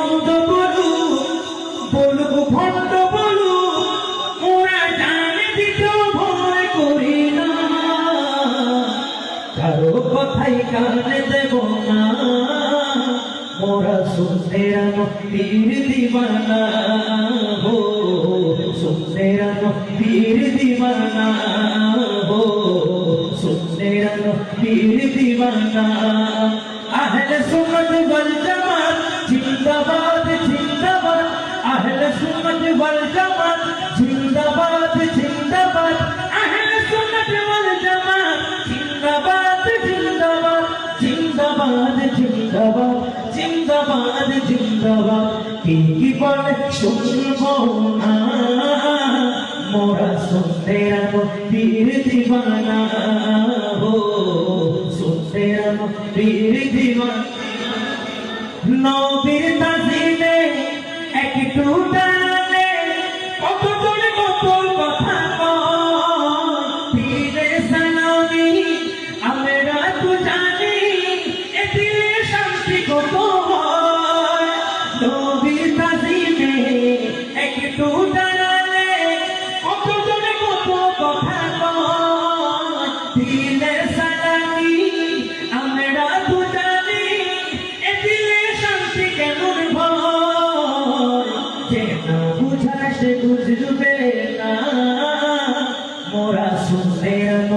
মন্দ বলু, বলব ভণ্ড বলু ভয় করি না। কথাই কানে দেব না, মোরা শুনতে রানো পীর দিবানা। হো শুনতে রানো পীর দিবানা। হো ওয়াল জামাত জিন্দাবাদ জিন্দাবাদ, আহলে সুন্নত ওয়াল জামাত, জিন্দাবাদ জিন্দাবাদ, আহলে সুন্নত ওয়াল জামাত, জিন্দাবাদ জিন্দাবাদ জিন্দাবাদ জিন্দাবাদ জিন্দাবাদ জিন্দাবাদ। কি কি বলে, শুনব না। মোরা শুনতে রাখো পীর দিবানা। হো শুনতে রাখো দিবানা। নবীর তাজিলে একটু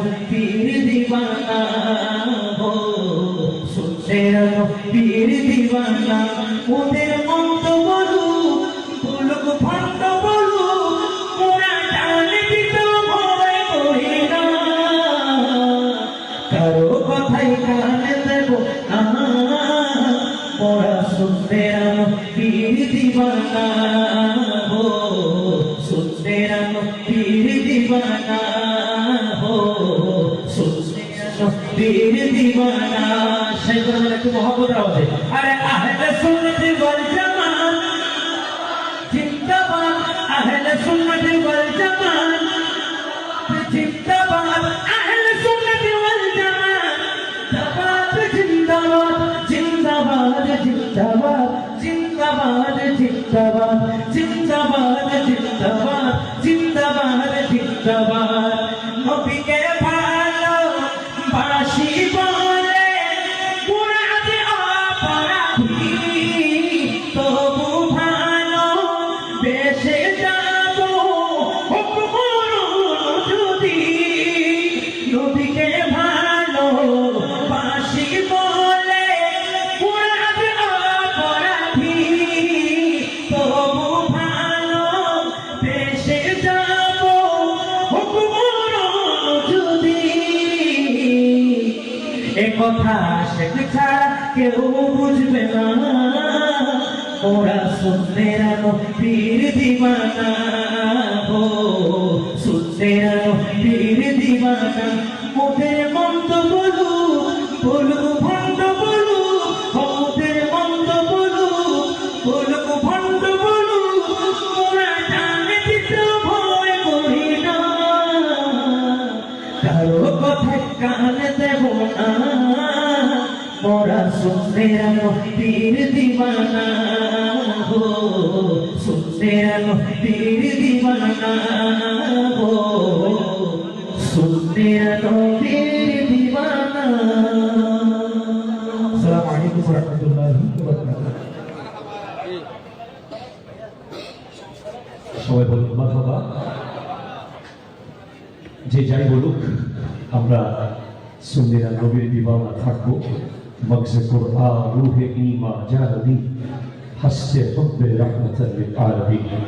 পীর দিবানা হো। আনো পীর দিবানা, ওদের মন্দ বলু বলুক, ভণ্ড বলু মোরা জানে দিতে ভয় করি না। কারও কথাই কানে দেব না। মোরা রানো পীর দিবানা পীর দিবানা, সেই করে একটু মহব্বত আওয়াজে আরে আহলে সুন্নাত ওয়াল জামাত জিন্দাবাদ। আহলে সুন্নাত ওয়াল জামাত জিন্দাবাদ। আহলে সুন্নাত ওয়াল জামাত জিন্দাবাদ জিন্দাবাদ জিন্দাবাদ জিন্দাবাদ জিন্দাবাদ জিন্দাবাদ জিন্দাবাদ। কথা শেখ ছাড়া কেউ বুঝবে না। ওরা রানো পীর দিবানা। হো রানো পীর দিবানা। ওদের মন্দ বলু বলু ভণ্ড বলু ওদের মন্দ বলু বলু ভণ্ড বলু ওরা জানে ভয় করি না। কারও কথায় কানে দেব না। মোরা রানো পীর দিবানা হো। রানো পীর দিবানা হো। শুনতে রানো পীর দিবানা। আসসালামু আলাইকুম ওয়া রাহমাতুল্লাহি ওয়া বারাকাতুহু। সবাই বলুন, মারহাবা। যে যাই বলুক, আমরা সুন্নিরা নবীর দিবানা থাকব। مغز قرآن روح ایمان جالبی حس حب رحمت للعالمین۔